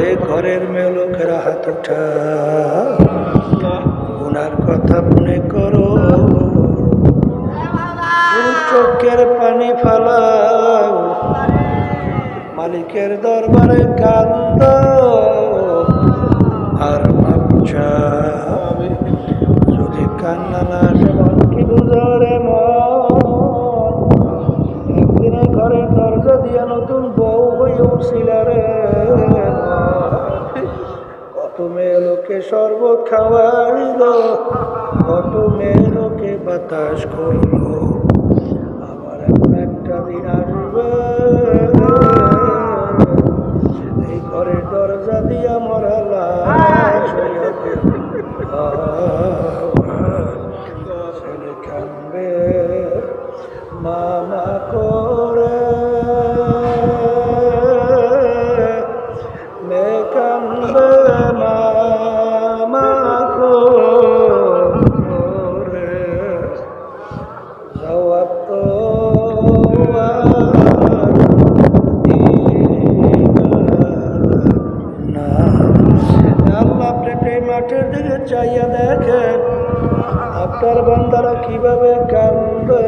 এ ঘরের মেয়ে লোকেরা, হাত উঠা। ওনার কথা মনে করো। চোখের পানি ফালাও। মালিকের দরবারে কান্দ কত মেয়ে লোকে শরবত খাওয়াইল। কত মেয়ে লোকে বাতাস করল। আবার একটা দিন আসবে চাইয়া দেখেন, আপনার বান্দারা কীভাবে কান্দে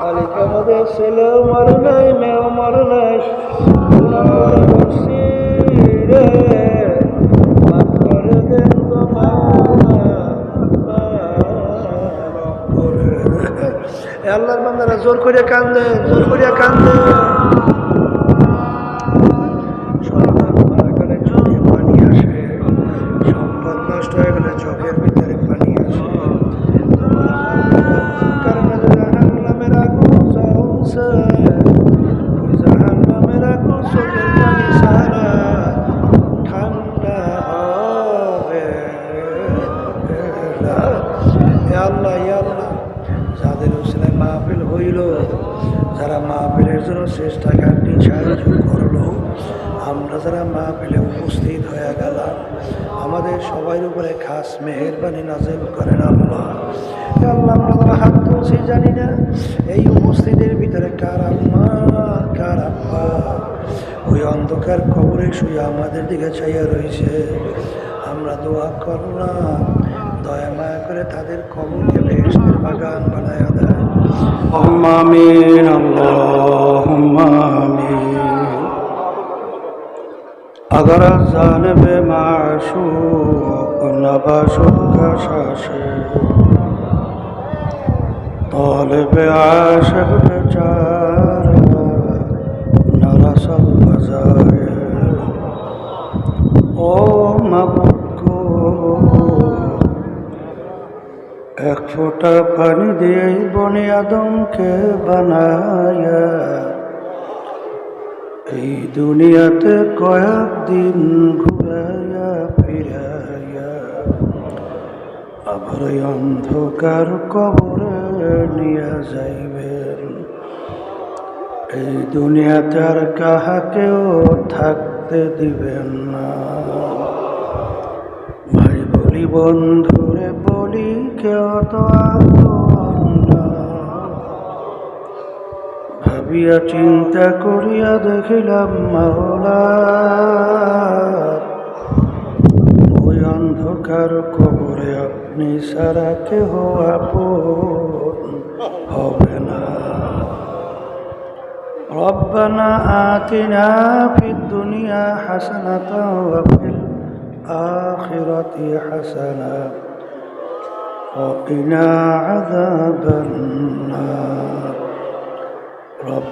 মালিক আমাদের ছেলেও মরে নাই, মেয়েও মরে নাই। আল্লাহর বান্দারা জোর করে কান্দে জোর করে কান্দে চোখের ভিতরে পানি আসে কারণে জাহান্নামের আগুন জ্বলছে ওই জাহান্নামের আগুন চোখের পানি সারা ঠান্ডা হবে। আল্লাহ আল্লাহ, যাদের উসিলে মাহফিল হইল, যারা মাহফিলের জন্য চেষ্টা কাটনি সাহায্য করল মোনাজারা মাহফিলে উপস্থিত হয়ে গেলাম। আমাদের সবাই উপরে খাস মেহরবানি নাজেল করেন আল্লাহ। আল্লাহ, আমরা হাত তুলছি জানি না। এই উপস্থিতির ভিতরে কার আম্মা, কার আব্বা? ওই অন্ধকার কবরে শুয়ে আমাদের দিকে চাইয়া রয়েছে আমরা দোয়া করলাম, দয়া মায়া করে তাদের কবরকে বেহেস্তের বাগান বানায় দেয় আমিন, আল্লাহ। اگر از جانب معشوق نباشد کشاشه طالب عاشق بچاره نرسد بزایه ও মাবুকো এক ফোঁটা পানি দিয়ে বনে আদমকে বানায়া এই দুনিয়াতে কয়েকদিন ঘুরাইয়া ফিরাইয়া, আবার অন্ধকার কবরে নিয়ে যাইবেন। এই দুনিয়াতে আর কাহাকেও থাকতে দিবেন না। ভাই বলি, বন্ধুরে বলি, কেউ তো আপন ভাবিয়া চিন্তা করিয়া দেখিলাম মাওলা ওই অন্ধকার কবরে আপনি সারা কেহ আপন হবে না ربنا آتنا في الدنيا حسنة وفي الآخرة حسنة وقنا عذاب